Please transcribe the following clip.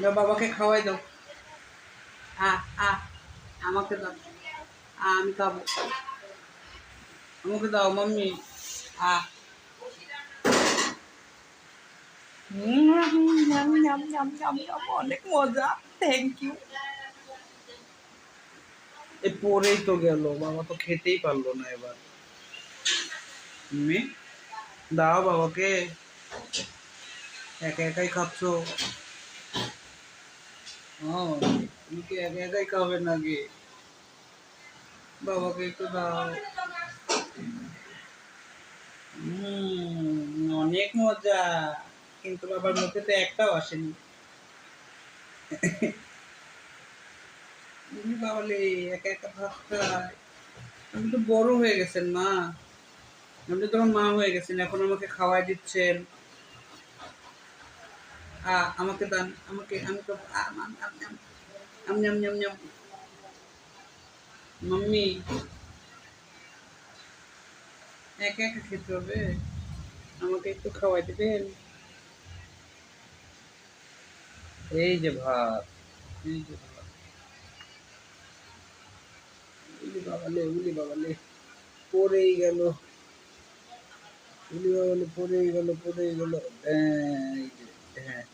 দাও বাবাকে খাওয়াই দাও। আ আমাকে দাও। আমি খাব। আমাকে দাও, মাম্মি। আ। অনেক মজা। থ্যাংক ইউ এ পরেই তো বাবা তো খেতেই পারল না এবার। দাও বাবাকে। একা একাই খাচ্ছ। দাও। অনেক মজা, কিন্তু বাবার মুখে তো একটাও আসেনি। উনি বাবালে একা একা ভাত খায়। আপনি তো বড় হয়ে গেছেন মা। আপনি তখন মা হয়ে গেছেন, এখন আমাকে খাওয়াই দিচ্ছেন। আমাকে দান, আমাকে, আমি তো মাম্মি। একা একা খেতে হবে? আমাকে একটু খাওয়াই দেবেন? এই যে ভাত, এই যে ভাত। উলি বাবালে উলি বাবালে পড়েই গেল। উলি বাবালে পড়েই গেল পড়েই গেল। হ্যাঁ।